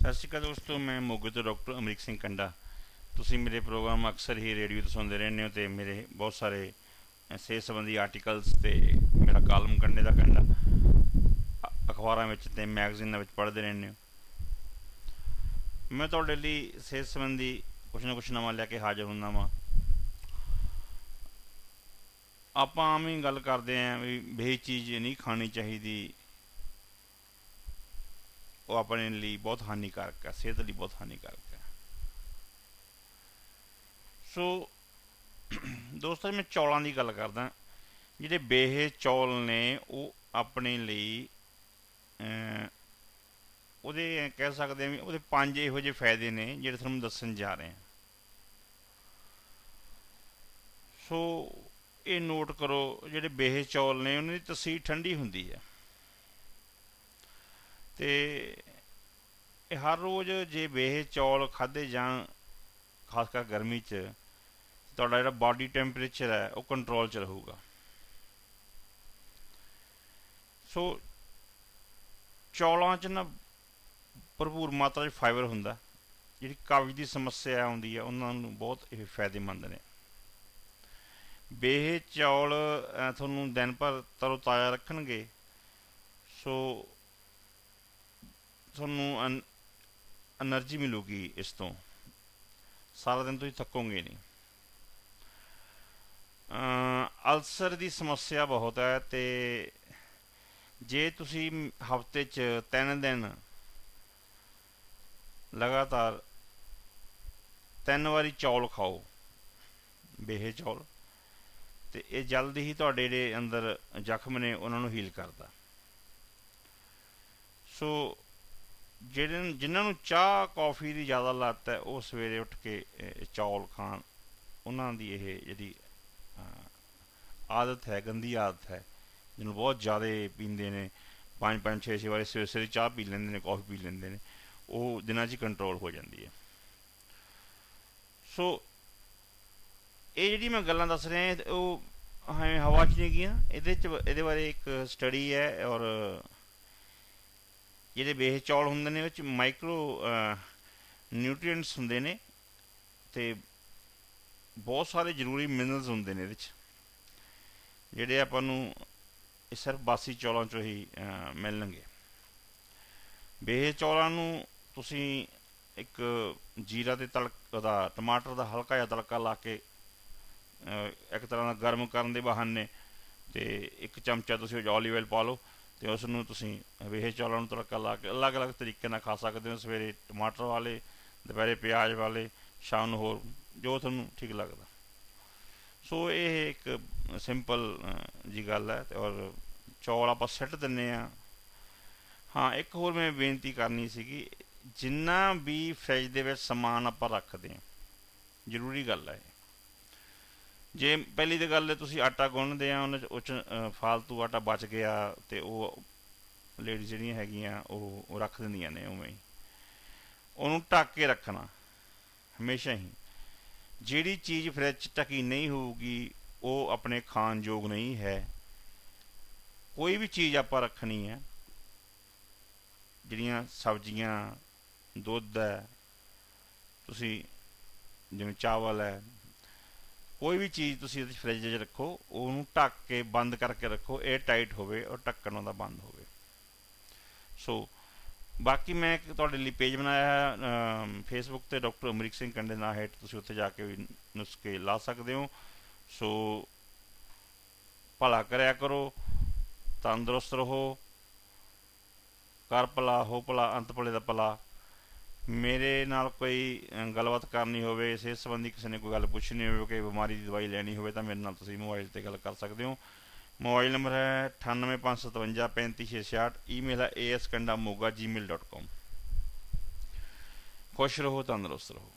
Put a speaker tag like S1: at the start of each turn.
S1: ਸਤਿ ਸ਼੍ਰੀ ਅਕਾਲ ਦੋਸਤੋ, ਮੈਂ ਮੋਗੇ ਤੋਂ ਡਾਕਟਰ ਅਮਰੀਕ ਸਿੰਘ ਕੰਡਾ। ਤੁਸੀਂ ਮੇਰੇ ਪ੍ਰੋਗਰਾਮ ਅਕਸਰ ਹੀ ਰੇਡੀਓ ਤੇ ਸੁਣਦੇ ਰਹਿੰਦੇ ਹੋ ਤੇ ਮੇਰੇ ਬਹੁਤ ਸਾਰੇ ਸਿਹਤ ਸੰਬੰਧੀ ਆਰਟੀਕਲਸ ਤੇ ਮੇਰਾ ਕਾਲਮ ਕੰਡੇ ਦਾ ਕੰਡਾ। ਅ- ਅਖਬਾਰਾਂ ਵਿੱਚ ਤੇ ਮੈਗਜ਼ੀਨਾਂ ਵਿੱਚ ਪੜ੍ਹਦੇ ਰਹਿੰਦੇ ਹੋ। ਮੈਂ ਤੁਹਾਡੇ ਲਈ ਸਿਹਤ ਸੰਬੰਧੀ ਕੁਝ ਨਾ ਕੁਝ ਨਵਾਂ ਲੈ ਕੇ ਹਾਜ਼ਰ ਹੁੰਦਾ ਵਾਂ। ਆਪਾਂ ਆਮ ਹੀ ਗੱਲ ਕਰਦੇ ਆਂ ਵੀ ਬੇ ਚੀਜ਼ ਨਹੀਂ ਖਾਣੀ ਚਾਹੀਦੀ। ਉਹ ਆਪਣੇ ਲਈ ਬਹੁਤ ਹਾਨੀਕਾਰਕ ਹੈ, ਸਿਹਤ ਲਈ ਬਹੁਤ ਹਾਨੀਕਾਰਕ ਹੈ। ਸੋ ਦੋਸਤੋ ਮੈਂ ਚੌਲਾਂ ਦੀ ਗੱਲ ਕਰਦਾ, ਜਿਹੜੇ ਬੇਹੇ ਚੌਲ ਨੇ, ਉਹ ਆਪਣੇ ਲਈ ਉਹਦੇ ਕਹਿ ਸਕਦੇ ਹਾਂ ਵੀ ਉਹਦੇ ਪੰਜ ਇਹੋ ਜਿਹੇ ਫਾਇਦੇ ਨੇ, ਜਿਹੜੇ ਤੁਹਾਨੂੰ ਦੱਸਣ ਜਾ ਰਹੇ ਹਾਂ। ਸੋ ਇਹ ਨੋਟ ਕਰੋ, ਜਿਹੜੇ ਬੇਹੇ ਚੌਲ ਨੇ, ਉਹਨਾਂ ਦੀ ਤਸੀਰ ਠੰਡੀ ਹੁੰਦੀ ਹੈ। ਤੇ ਇਹ ਹਰ ਰੋਜ਼ ਜੇ ਬੇਹੇ ਚੌਲ ਖਾਦੇ ਜਾਣ, ਖਾਸ ਕਰ ਗਰਮੀ 'ਚ, ਤੁਹਾਡਾ ਜਿਹੜਾ ਬਾਡੀ ਟੈਂਪਰੇਚਰ ਹੈ, ਉਹ ਕੰਟਰੋਲ 'ਚ ਰਹੂਗਾ। ਸੋ ਚੌਲਾਂ 'ਚ ਨਾ ਭਰਪੂਰ ਮਾਤਰਾ 'ਚ ਫਾਈਬਰ ਹੁੰਦਾ। ਜਿਹੜੀ ਕਬਜ਼ ਦੀ ਸਮੱਸਿਆ ਆਉਂਦੀ ਹੈ, ਉਹਨਾਂ ਨੂੰ ਬਹੁਤ ਇਹ ਫਾਇਦੇਮੰਦ ਨੇ। ਬੇਹੇ ਚੌਲ ਤੁਹਾਨੂੰ ਦਿਨ ਭਰ ਤਰੋ ਤਾਜ਼ਾ ਰੱਖਣਗੇ। ਸੋ ਤੁਹਾਨੂੰ એનર્ਜੀ ਮਿਲੂਗੀ ਇਸ ਤੋਂ। ਸਾਰਾ ਦਿਨ ਤੁਸੀਂ ਥੱਕੋਗੇ ਨਹੀਂ। ਅਲਸਰ ਦੀ ਸਮੱਸਿਆ ਬਹੁਤ ਹੈ ਤੇ ਜੇ ਤੁਸੀਂ ਹਫ਼ਤੇ 'ਚ 3 ਦਿਨ ਲਗਾਤਾਰ ਤਿੰਨ ਵਾਰੀ ਚੌਲ ਖਾਓ, ਬੇਹੇ ਚੌਲ, ਤੇ ਇਹ ਜਲਦੀ ਹੀ ਤੁਹਾਡੇ ਦੇ ਅੰਦਰ ਜ਼ਖਮ ਨੇ ਉਹਨਾਂ ਨੂੰ ਹੀਲ ਕਰਦਾ। ਸੋ ਜਿਹੜੇ ਜਿਨ੍ਹਾਂ ਨੂੰ ਚਾਹ, ਕੌਫੀ ਦੀ ਜ਼ਿਆਦਾ ਲੱਤ ਹੈ, ਉਹ ਸਵੇਰੇ ਉੱਠ ਕੇ ਚੌਲ ਖਾਣ। ਉਹਨਾਂ ਦੀ ਇਹ ਜਿਹੜੀ ਆਦਤ ਹੈ, ਗੰਦੀ ਆਦਤ ਹੈ, ਜਿਹਨੂੰ ਬਹੁਤ ਜ਼ਿਆਦਾ ਪੀਂਦੇ ਨੇ। ਪੰਜ ਪੰਜ, ਛੇ ਛੇ ਵਾਰੀ ਸਵੇਰੇ ਸਵੇਰੇ ਚਾਹ ਪੀ ਲੈਂਦੇ ਨੇ, ਕੌਫੀ ਪੀ ਲੈਂਦੇ ਨੇ। ਉਹ ਦਿਨਾਂ 'ਚ ਕੰਟਰੋਲ ਹੋ ਜਾਂਦੀ ਹੈ। ਸੋ, ਇਹ ਜਿਹੜੀ ਮੈਂ ਗੱਲਾਂ ਦੱਸ ਰਿਹਾ, ਇਹ ਉਹ ਹਾਂ ਹਵਾ 'ਚ ਨਹੀਂ ਗਈਆਂ। ਇਹਦੇ 'ਚ ਇਹਦੇ ਬਾਰੇ ਇੱਕ ਸਟੱਡੀ ਹੈ ਔਰ ਜਿਹੜੇ ਬੇਹ ਚੌਲ ਹੁੰਦੇ ਨੇ ਉਹ 'ਚ ਮਾਈਕਰੋ ਨਿਊਟ੍ਰੀਐਂਟਸ ਹੁੰਦੇ ਨੇ ਤੇ ਬਹੁਤ ਸਾਰੇ ਜ਼ਰੂਰੀ ਮਿਨਰਲਸ ਹੁੰਦੇ ਨੇ ਇਹਦੇ 'ਚ ਜਿਹੜੇ ਆਪਾਂ ਨੂੰ ਇਹ ਸਿਰਫ ਬਾਸੀ ਚੌਲਾਂ 'ਚੋਂ ਹੀ ਮਿਲਣਗੇ। ਬੇਹ ਚੌਲਾਂ ਨੂੰ ਤੁਸੀਂ ਇੱਕ ਜੀਰਾ ਤੇ ਤੜਕ ਦਾ ਟਮਾਟਰ ਦਾ ਹਲਕਾ ਜਿਹਾ ਤੜਕਾ ਲਾ ਕੇ ਇੱਕ ਤਰ੍ਹਾਂ ਦਾ ਗਰਮ ਕਰਨ ਦੇ ਬਹਾਨੇ ਤੇ ਇੱਕ ਚਮਚਾ ਤੁਸੀਂ olive oil ਪਾ ਲਓ। ਤੇ ਉਸ ਨੂੰ ਤੁਸੀਂ ਵੇਹੇ ਚੌਲਾਂ ਨੂੰ ਤੜਕਾ ਲਾ ਕੇ ਅਲੱਗ-ਅਲੱਗ ਤਰੀਕੇ ਨਾਲ ਖਾ ਸਕਦੇ ਹੋ, ਸਵੇਰੇ ਟਮਾਟਰ ਵਾਲੇ, ਦੁਪਹਿਰੇ ਪਿਆਜ਼ ਵਾਲੇ, ਸ਼ਾਮ ਨੂੰ ਹੋਰ, ਜੋ ਤੁਹਾਨੂੰ ਠੀਕ ਲੱਗਦਾ। ਸੋ ਇਹ ਇੱਕ ਸਿੰਪਲ ਜੀ ਗੱਲ ਹੈ ਤੇ ਔਰ ਚੌਲ ਆਪਾਂ ਸੈੱਟ ਦਿੰਨੇ ਆ। ਹਾਂ, ਇੱਕ ਹੋਰ ਮੈਂ ਬੇਨਤੀ ਕਰਨੀ ਸੀਗੀ, ਜਿੰਨਾ ਵੀ ਫ੍ਰਿਜ ਦੇ ਵਿੱਚ ਸਮਾਨ ਆਪਾਂ ਰੱਖਦੇ ਹਾਂ ਜ਼ਰੂਰੀ ਗੱਲ ਹੈ ਜੇ ਪਹਿਲੀ ਤਾਂ ਗੱਲ ਤੁਸੀਂ ਆਟਾ ਗੁੰਨਦੇ ਆ ਉਹਨਾਂ ਚ ਉੱਚ 'ਚ, ਫਾਲਤੂ ਆਟਾ ਬਚ ਗਿਆ ਤੇ ਉਹ ਲੇਡੀ ਜਿਹੜੀਆਂ ਹੈਗੀਆਂ ਉਹ ਰੱਖ ਦਿੰਦੀਆਂ ਨੇ ਉਵੇਂ ਹੀ। ਉਹਨੂੰ ਢੱਕ ਕੇ ਰੱਖਣਾ ਹਮੇਸ਼ਾ ਹੀ। ਜਿਹੜੀ ਚੀਜ਼ ਫ੍ਰਿਜ 'ਚ ਢੱਕੀ ਨਹੀਂ ਹੋਊਗੀ ਉਹ ਆਪਣੇ ਖਾਣ ਯੋਗ ਨਹੀਂ ਹੈ। ਕੋਈ ਵੀ ਚੀਜ਼ ਆਪਾਂ ਰੱਖਣੀ ਹੈ ਜਿਹੜੀਆਂ ਸਬਜ਼ੀਆਂ ਦੁੱਧ ਹੈ ਤੁਸੀਂ ਜਿਵੇਂ ਚਾਵਲ ਹੈ ਕੋਈ ਵੀ ਚੀਜ਼ ਤੁਸੀਂ ਇਹਦੇ ਫ੍ਰਿਜ 'ਚ ਰੱਖੋ, ਉਹਨੂੰ ਢੱਕ ਕੇ ਬੰਦ ਕਰਕੇ ਰੱਖੋ, ਇਹ ਟਾਈਟ ਹੋਵੇ ਔਰ ਢੱਕਣ ਉਹਦਾ ਬੰਦ ਹੋਵੇ। ਸੋ ਬਾਕੀ ਮੈਂ ਇੱਕ ਤੁਹਾਡੇ ਲਈ ਪੇਜ ਬਣਾਇਆ ਹੈ ਫੇਸਬੁੱਕ ਤੇ ਡਾਕਟਰ ਅਮਰੀਕ ਸਿੰਘ ਕੰਡੇ ਨਾਲ ਹੇਠ ਤੁਸੀਂ ਉੱਥੇ ਜਾ ਕੇ ਵੀ ਨੁਸਖੇ ਲਾ ਸਕਦੇ ਹੋ। ਸੋ ਭਲਾ ਕਰਿਆ ਕਰੋ, ਤੰਦਰੁਸਤ ਰਹੋ ਕਰ ਭਲਾ ਹੋ, ਭਲਾ ਅੰਤ ਭਲੇ ਦਾ ਭਲਾ। ਮੇਰੇ ਨਾਲ ਕੋਈ ਗੱਲਬਾਤ ਕਰਨੀ ਹੋਵੇ, ਸਿਹਤ ਸੰਬੰਧੀ ਕਿਸੇ ਨੇ ਕੋਈ ਗੱਲ ਪੁੱਛਣੀ ਹੋਵੇ ਕਿ ਬਿਮਾਰੀ ਦੀ ਦਵਾਈ ਲੈਣੀ ਹੋਵੇ, ਤਾਂ ਮੇਰੇ ਨਾਲ ਤੁਸੀਂ ਮੋਬਾਈਲ ਤੇ ਗੱਲ ਕਰ ਸਕਦੇ ਹੋ। ਮੋਬਾਈਲ ਨੰਬਰ ਹੈ 9855535666 ਈਮੇਲ ਹੈ askandamoga@gmail.com ਖੁਸ਼ ਰਹੋ, ਤੰਦਰੁਸਤ ਰਹੋ।